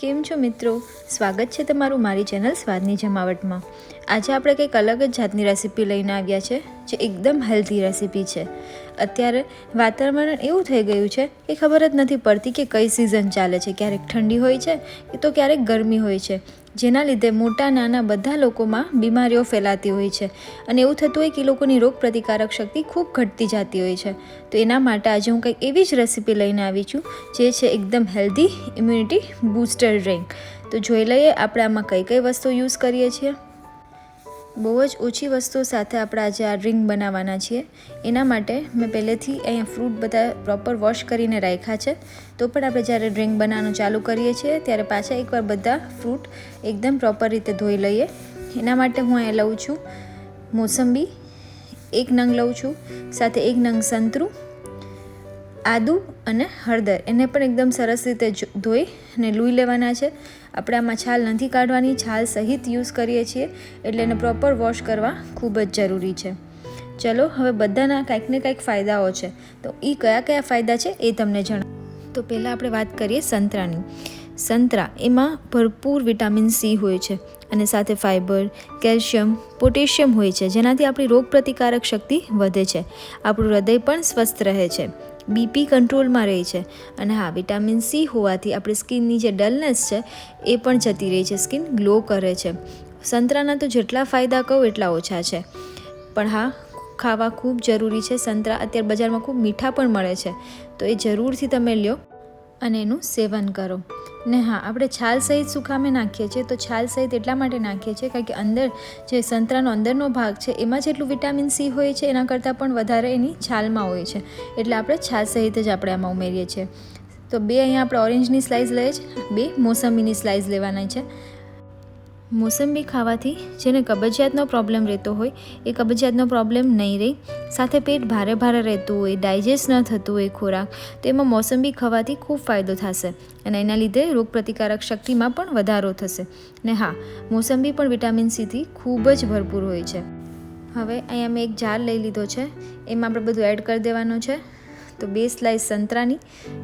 કેમ છો મિત્રો? સ્વાગત છે તમારું મારી ચેનલ સ્વાદની જમાવટમાં. આજે આપણે કંઈક અલગ જ જાતની રેસીપી લઈને આવ્યા છે, જે એકદમ હેલ્ધી રેસીપી છે. અત્યારે વાતાવરણ એવું થઈ ગયું છે કે ખબર જ નથી પડતી કે કઈ સિઝન ચાલે છે, ક્યારેક ઠંડી હોય છે તો ક્યારેક ગરમી હોય છે. જેના લીધે મોટા, નાના બધા લોકોમાં બીમારીઓ ફેલાતી હોય છે અને એવું થતું હોય કે લોકોની રોગ પ્રતિકારક શક્તિ ખૂબ ઘટતી જતી હોય છે. તો એના માટે આજે હું કંઈક એવી જ રેસીપી લઈને આવી છું જે છે એકદમ હેલ્ધી, ઇમ્યુનિટી બૂસ્ટર ડ્રિંક. તો જોઈ લઈએ આપણે આમાં કઈ કઈ વસ્તુ યુઝ કરીએ છીએ. બહુ જ ઓછી વસ્તુઓ સાથે આપણે આજે આ ડ્રિંક બનાવવાના છીએ. એના માટે મેં પહેલેથી અહીંયા ફ્રૂટ બધા પ્રોપર વોશ કરીને રાખ્યા છે. તો પણ આપણે જ્યારે ડ્રિંક બનાવવાનું ચાલુ કરીએ છીએ, ત્યારે પાછા એકવાર બધા ફ્રૂટ એકદમ પ્રોપર રીતે ધોઈ લઈએ. એના માટે હું અહીંયા લઉં છું મોસંબી, એક નંગ લઉં છું, સાથે એક નંગ સંતરું આદુ અને હળદર. એને પણ એકદમ સરસ રીતે ધોઈ અને લૂઈ લેવાના છે. આપણે આમાં છાલ નથી કાઢવાની. છાલ સહિત યુઝ કરીએ છીએ. એટલે એને પ્રોપર વોશ કરવા ખૂબ જ જરૂરી છે. ચલો, હવે બધાના કાંઈક ને કાંઈક ફાયદાઓ છે. તો એ કયા કયા ફાયદા છે એ તમને જણાવ. તો પહેલાં આપણે વાત કરીએ સંતરાની. સંતરા એમાં ભરપૂર વિટામિન સી હોય છે. અને સાથે ફાઇબર કેલ્શિયમ પોટેશિયમ હોય છે, જેનાથી આપણી રોગ પ્રતિકારક શક્તિ વધે છે. આપણું હૃદય પણ સ્વસ્થ રહે છે. બીપી કંટ્રોલમાં રહે છે. અને હા વિટામિન સી હોવાથી આપણી સ્કિનની જે ડલનેસ છે, એ પણ જતી રહે છે. સ્કિન ગ્લો કરે છે. સંતરાના તો જેટલા ફાયદા કહું, એટલા ઓછા છે. પણ હા, ખાવા ખૂબ જરૂરી છે. સંતરા અત્યારે બજારમાં ખૂબ મીઠા પણ મળે છે. તો એ જરૂરથી તમે લ્યો અને એનું સેવન કરો. ને હા, આપણે છાલ સહિત સુકામે નાખીએ છીએ તો છાલ સહિત એટલા માટે નાખીએ છીએ કારણ કે અંદર જે સંતરાનો અંદરનો ભાગ છે, એમાં જેટલું વિટામિન સી હોય છે, એના કરતાં પણ વધારે એની છાલમાં હોય છે. એટલે આપણે છાલ સહિત જ આપણે આમાં ઉમેરીએ છીએ. તો બે અહીંયા આપણે ઓરેન્જની સ્લાઇસ લઈએ છીએ, બે મોસંબીની સ્લાઇસ લેવાના છે. મોસંબી ખાવાથી જેને કબજિયાતનો પ્રોબ્લેમ રહેતો હોય, એ કબજિયાતનો પ્રોબ્લેમ નહીં રહે. સાથે પેટ ભારે ભારે રહેતું હોય ડાયજેસ્ટ ન થતું હોય ખોરાક, તો એમાં મોસંબી ખાવાથી ખૂબ ફાયદો થશે અને એના લીધે રોગપ્રતિકારક શક્તિમાં પણ વધારો થશે. ને હા, મોસંબી પણ વિટામિન સીથી ખૂબ જ ભરપૂર હોય છે. હવે અહીંયા મેં એક જાર લઈ લીધો છે, એમાં આપણે બધું એડ કરી દેવાનું છે. તો બે સ્લાઇસ સંતરાની,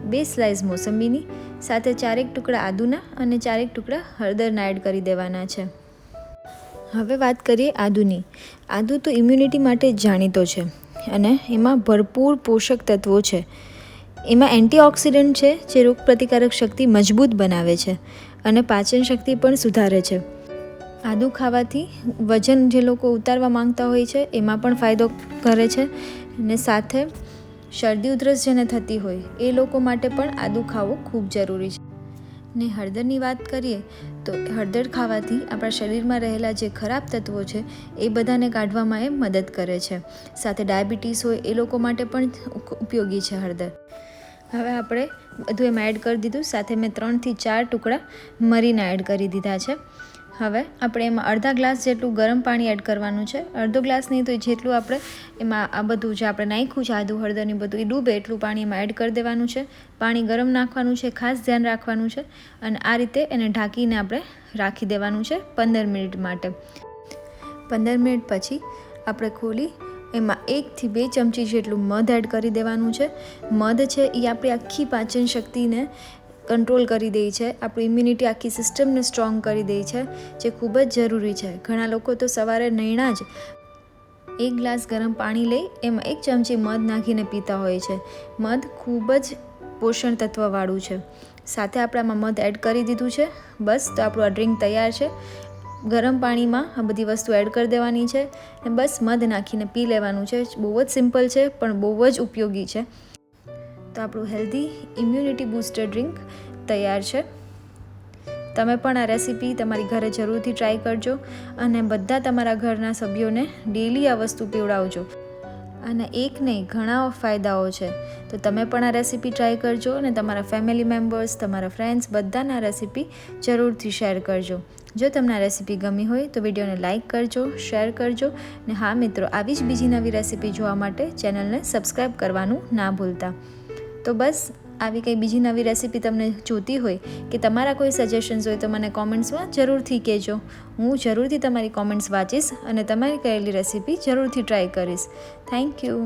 બે સ્લાઇસ મોસંબીની, સાથે ચારેક ટુકડા આદુના અને ચારેક ટુકડા હળદરના એડ કરી દેવાના છે. હવે વાત કરીએ આદુની. આદુ તો ઇમ્યુનિટી માટે જાણીતો છે અને એમાં ભરપૂર પોષક તત્વો છે. એમાં એન્ટીઓક્સિડન્ટ છે જે રોગ પ્રતિકારક શક્તિ મજબૂત બનાવે છે અને પાચન શક્તિ પણ સુધારે છે. આદુ ખાવાથી વજન જે લોકો ઉતારવા માંગતા હોય છે એમાં પણ ફાયદો કરે છે અને સાથે શરદી ઉધરસ જેને થતી હોય, એ લોકો માટે પણ આદુ ખાવું ખૂબ જરૂરી છે. ને હળદરની વાત કરીએ, તો હળદર ખાવાથી આપણા શરીરમાં રહેલા જે ખરાબ તત્વો છે, એ બધાને કાઢવામાં એ મદદ કરે છે. સાથે ડાયાબિટીસ હોય, એ લોકો માટે પણ ઉપયોગી છે હળદર. હવે આપણે બધું એમાં એડ કરી દીધું. સાથે મેં ત્રણથી ચાર ટુકડા મરીના એડ કરી દીધા છે. હવે આપણે એમાં અડધા ગ્લાસ જેટલું ગરમ પાણી એડ કરવાનું છે. અડધો ગ્લાસ નહીં તો જેટલું આપણે એમાં આ બધું જે આપણે નાખ્યું છે, આદુ, હળદરની બધું એ ડૂબે એટલું પાણી એમાં એડ કરી દેવાનું છે. પાણી ગરમ નાખવાનું છે, ખાસ ધ્યાન રાખવાનું છે અને આ રીતે એને ઢાંકીને આપણે રાખી દેવાનું છે પંદર મિનિટ માટે. પંદર મિનિટ પછી આપણે ખોલી એમાં એકથી બે ચમચી જેટલું મધ એડ કરી દેવાનું છે. મધ છે એ આપણી આખી પાચન શક્તિને કંટ્રોલ કરી દે છે. આપણી ઇમ્યુનિટી આખી સિસ્ટમને સ્ટ્રોંગ કરી દે છે, જે ખૂબ જ જરૂરી છે. ઘણા લોકો તો સવારે નૈણા જ એક ગ્લાસ ગરમ પાણી લઈ એમાં એક ચમચી મધ નાખીને પીતા હોય છે. મધ ખૂબ જ પોષણ તત્વવાળું છે. સાથે આપણામાં મધ એડ કરી દીધું છે. બસ, તો આપણું આ ડ્રિંક તૈયાર છે. ગરમ પાણીમાં આ બધી વસ્તુ એડ કરી દેવાની છે. અને બસ, મધ નાખીને પી લેવાનું છે. બહુ જ સિમ્પલ છે, પણ બહુ જ ઉપયોગી છે. તો આપણું હેલ્ધી ઇમ્યુનિટી બૂસ્ટર ડ્રિંક તૈયાર છે. તમે પણ આ રેસીપી તમારી ઘરે જરૂરથી ટ્રાય કરજો અને બધા તમારા ઘરના સભ્યોને ડેલી આ વસ્તુ પીવડાવજો. અને એક નહીં, ઘણા ફાયદાઓ છે. તો તમે પણ આ રેસીપી ટ્રાય કરજો અને તમારા ફેમિલી મેમ્બર્સ તમારા ફ્રેન્ડ્સ બધાને આ રેસીપી જરૂરથી શેર કરજો. જો તમને આ રેસીપી ગમી હોય તો વિડીયોને લાઇક કરજો શેર કરજો ને હા મિત્રો, આવી જ બીજી નવી રેસીપી જોવા માટે ચેનલને સબસ્ક્રાઈબ કરવાનું ના ભૂલતા. તો બસ આવી કંઈ બીજી નવી રેસીપી તમને જોતી હોય કે તમારા કોઈ સજેશન્સ હોય તો મને કોમેન્ટ્સમાં જરૂરથી કહેજો. હું જરૂરથી તમારી કોમેન્ટ્સ વાંચીશ અને તમારી કહેલી રેસીપી જરૂરથી ટ્રાય કરીશ. Thank you